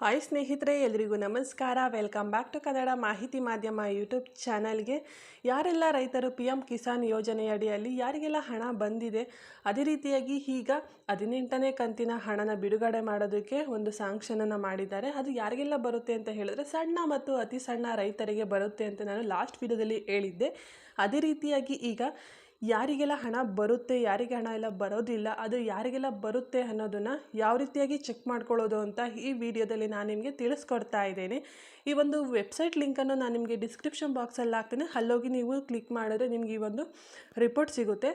Hi ಸ್ನೇಹಿತರೆ, ಎಲ್ರಿಗೂ ನಮಸ್ಕಾರ. ವೆಲ್ಕಮ್ ಬ್ಯಾಕ್ ಟು ಕನ್ನಡ ಮಾಹಿತಿ ಮಾಧ್ಯಮ ಯೂಟ್ಯೂಬ್ ಚಾನಲ್ಗೆ ಯಾರೆಲ್ಲ ರೈತರು ಪಿ ಎಂ ಕಿಸಾನ್ ಯೋಜನೆಯ ಅಡಿಯಲ್ಲಿ ಯಾರಿಗೆಲ್ಲ ಹಣ ಬಂದಿದೆ, ಅದೇ ರೀತಿಯಾಗಿ ಈಗ ಹದಿನೆಂಟನೇ ಕಂತಿನ ಹಣನ ಬಿಡುಗಡೆ ಮಾಡೋದಕ್ಕೆ ಒಂದು ಸ್ಯಾಂಕ್ಷನನ್ನು ಮಾಡಿದ್ದಾರೆ. ಅದು ಯಾರಿಗೆಲ್ಲ ಬರುತ್ತೆ ಅಂತ ಹೇಳಿದ್ರೆ ಸಣ್ಣ ಮತ್ತು ಅತಿ ಸಣ್ಣ ರೈತರಿಗೆ ಬರುತ್ತೆ ಅಂತ ನಾನು ಲಾಸ್ಟ್ ವಿಡಿಯೋದಲ್ಲಿ ಹೇಳಿದ್ದೆ. ಅದೇ ರೀತಿಯಾಗಿ ಈಗ ಯಾರಿಗೆಲ್ಲ ಹಣ ಬರುತ್ತೆ, ಯಾರಿಗೆ ಹಣ ಎಲ್ಲ ಬರೋದಿಲ್ಲ, ಅದು ಯಾರಿಗೆಲ್ಲ ಬರುತ್ತೆ ಅನ್ನೋದನ್ನು ಯಾವ ರೀತಿಯಾಗಿ ಚೆಕ್ ಮಾಡ್ಕೊಳ್ಳೋದು ಅಂತ ಈ ವಿಡಿಯೋದಲ್ಲಿ ನಾನು ನಿಮಗೆ ತಿಳಿಸ್ಕೊಡ್ತಾ ಇದ್ದೇನೆ. ಈ ಒಂದು ವೆಬ್ಸೈಟ್ ಲಿಂಕನ್ನು ನಾನು ನಿಮಗೆ ಡಿಸ್ಕ್ರಿಪ್ಷನ್ ಬಾಕ್ಸಲ್ಲಿ ಹಾಕ್ತೇನೆ. ಅಲ್ಲೋಗಿ ನೀವು ಕ್ಲಿಕ್ ಮಾಡಿದ್ರೆ ನಿಮಗೆ ಈ ಒಂದು ರಿಪೋರ್ಟ್ ಸಿಗುತ್ತೆ.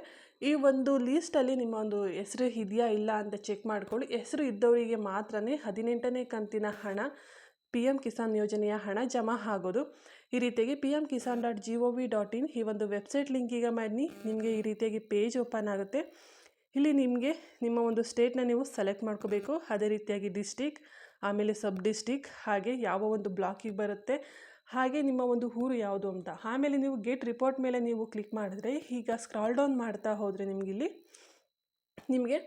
ಈ ಒಂದು ಲೀಸ್ಟಲ್ಲಿ ನಿಮ್ಮ ಒಂದು ಹೆಸರು ಇದೆಯಾ ಇಲ್ಲ ಅಂತ ಚೆಕ್ ಮಾಡ್ಕೊಳ್ಳಿ. ಹೆಸರು ಇದ್ದವರಿಗೆ ಮಾತ್ರನೇ ಹದಿನೆಂಟನೇ ಕಂತಿನ ಹಣ ಪಿ ಎಂ ಕಿಸಾನ್ ಯೋಜನೆಯ ಹಣ ಜಮಾ ಆಗೋದು. ಈ ರೀತಿಯಾಗಿ P M Kisan dot G O V dot in ಈ ಒಂದು ವೆಬ್ಸೈಟ್ ಲಿಂಕಿಗೆ ಮಾಡಿ ನಿಮಗೆ ಈ ರೀತಿಯಾಗಿ ಪೇಜ್ ಓಪನ್ ಆಗುತ್ತೆ. ಇಲ್ಲಿ ನಿಮಗೆ ನಿಮ್ಮ ಒಂದು ಸ್ಟೇಟ್ನ ನೀವು ಸೆಲೆಕ್ಟ್ ಮಾಡ್ಕೋಬೇಕು. ಅದೇ ರೀತಿಯಾಗಿ ಡಿಸ್ಟಿಕ್ ಆಮೇಲೆ ಸಬ್ ಡಿಸ್ಟಿಕ್ ಹಾಗೆ ಯಾವ ಒಂದು ಬ್ಲಾಕಿಗೆ ಬರುತ್ತೆ, ಹಾಗೆ ನಿಮ್ಮ ಒಂದು ಊರು ಯಾವುದು ಅಂತ. ಆಮೇಲೆ ನೀವು ಗೇಟ್ ರಿಪೋರ್ಟ್ ಮೇಲೆ ನೀವು ಕ್ಲಿಕ್ ಮಾಡಿದ್ರೆ ಈಗ ಸ್ಕ್ರಾಲ್ ಡೌನ್ ಮಾಡ್ತಾ ಹೋದರೆ ನಿಮಗಿಲ್ಲಿ ನಿಮಗೆ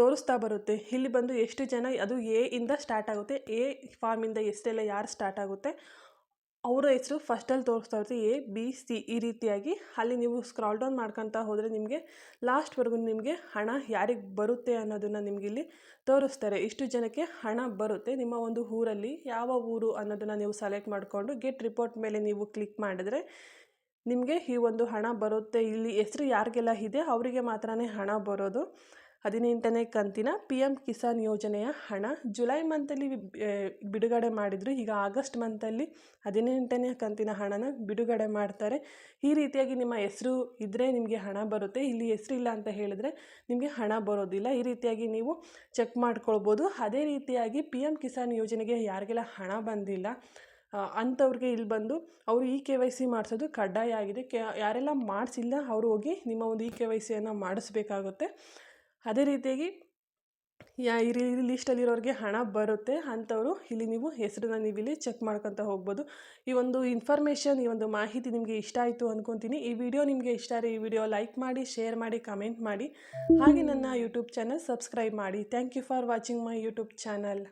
ತೋರಿಸ್ತಾ ಬರುತ್ತೆ. ಇಲ್ಲಿ ಬಂದು ಎಷ್ಟು ಜನ ಅದು ಎ ಇಂದ ಸ್ಟಾರ್ಟ್ ಆಗುತ್ತೆ. ಎ ಫಾರ್ಮಿಂದ ಎಷ್ಟೆಲ್ಲ ಯಾರು ಸ್ಟಾರ್ಟ್ ಆಗುತ್ತೆ. ಅವರ ಹೆಸರು ಫಸ್ಟಲ್ಲಿ ತೋರಿಸ್ತಾ ಇರುತ್ತೆ. ಎ, ಬಿ, ಸಿ ಈ ರೀತಿಯಾಗಿ. ಅಲ್ಲಿ ನೀವು ಸ್ಕ್ರಾಲ್ ಡೌನ್ ಮಾಡ್ಕೊತಾ ಹೋದರೆ ನಿಮಗೆ ಲಾಸ್ಟ್ವರೆಗೂ ನಿಮಗೆ ಹಣ ಯಾರಿಗೆ ಬರುತ್ತೆ ಅನ್ನೋದನ್ನು ನಿಮಗಿಲ್ಲಿ ತೋರಿಸ್ತಾರೆ. ಇಷ್ಟು ಜನಕ್ಕೆ ಹಣ ಬರುತ್ತೆ. ನಿಮ್ಮ ಒಂದು ಊರಲ್ಲಿ ಯಾವ ಊರು ಅನ್ನೋದನ್ನು ನೀವು ಸೆಲೆಕ್ಟ್ ಮಾಡಿಕೊಂಡು ಗೆಟ್ ರಿಪೋರ್ಟ್ ಮೇಲೆ ನೀವು ಕ್ಲಿಕ್ ಮಾಡಿದರೆ ನಿಮಗೆ ಈ ಒಂದು ಹಣ ಬರುತ್ತೆ. ಇಲ್ಲಿ ಹೆಸರು ಯಾರಿಗೆಲ್ಲ ಇದೆ, ಅವರಿಗೆ ಮಾತ್ರನೇ ಹಣ ಬರೋದು. ಹದಿನೆಂಟನೇ ಕಂತಿನ ಪಿ ಎಂ ಕಿಸಾನ್ ಯೋಜನೆಯ ಹಣ ಜುಲೈ ಮಂತಲ್ಲಿ ಬಿಡುಗಡೆ ಮಾಡಿದರು. ಈಗ ಆಗಸ್ಟ್ ಮಂತಲ್ಲಿ ಹದಿನೆಂಟನೇ ಕಂತಿನ ಹಣನ ಬಿಡುಗಡೆ ಮಾಡ್ತಾರೆ. ಈ ರೀತಿಯಾಗಿ ನಿಮ್ಮ ಹೆಸರು ಇದ್ದರೆ ನಿಮಗೆ ಹಣ ಬರುತ್ತೆ. ಇಲ್ಲಿ ಹೆಸರಿಲ್ಲ ಅಂತ ಹೇಳಿದ್ರೆ ನಿಮಗೆ ಹಣ ಬರೋದಿಲ್ಲ. ಈ ರೀತಿಯಾಗಿ ನೀವು ಚೆಕ್ ಮಾಡ್ಕೊಳ್ಬೋದು. ಅದೇ ರೀತಿಯಾಗಿ ಪಿ ಎಂ ಕಿಸಾನ್ ಯೋಜನೆಗೆ ಯಾರಿಗೆಲ್ಲ ಹಣ ಬಂದಿಲ್ಲ ಅಂಥವ್ರಿಗೆ ಇಲ್ಲಿ ಬಂದು ಅವರು ಇ ಕೆ ವೈ ಸಿ ಮಾಡಿಸೋದು ಕಡ್ಡಾಯ ಆಗಿದೆ. ಕೆ, ಯಾರೆಲ್ಲ ಮಾಡಿಸಿಲ್ಲ, ಅವರು ಹೋಗಿ ನಿಮ್ಮ ಒಂದು ಇ ಕೆ ವೈ ಸಿಯನ್ನು ಮಾಡಿಸ್ಬೇಕಾಗುತ್ತೆ. ಅದೇ ರೀತಿಯಾಗಿ, ಯಾ ಈ ಲೀಸ್ಟಲ್ಲಿರೋರಿಗೆ ಹಣ ಬರುತ್ತೆ, ಅಂಥವರು ಇಲ್ಲಿ ನೀವು ಹೆಸರನ್ನ ನೀವು ಇಲ್ಲಿ ಚೆಕ್ ಮಾಡ್ಕೊತ ಹೋಗ್ಬೋದು. ಈ ಒಂದು ಇನ್ಫಾರ್ಮೇಷನ್ ಈ ಒಂದು ಮಾಹಿತಿ ನಿಮಗೆ ಇಷ್ಟ ಆಯಿತು ಅಂದ್ಕೊತೀನಿ ಈ ವಿಡಿಯೋ ನಿಮಗೆ ಇಷ್ಟ ಆದರೆ ಈ ವಿಡಿಯೋ ಲೈಕ್ ಮಾಡಿ ಶೇರ್ ಮಾಡಿ ಕಮೆಂಟ್ ಮಾಡಿ. ಹಾಗೆ ನನ್ನ ಯೂಟ್ಯೂಬ್ ಚಾನಲ್ ಸಬ್ಸ್ಕ್ರೈಬ್ ಮಾಡಿ. Thank you for watching my YouTube channel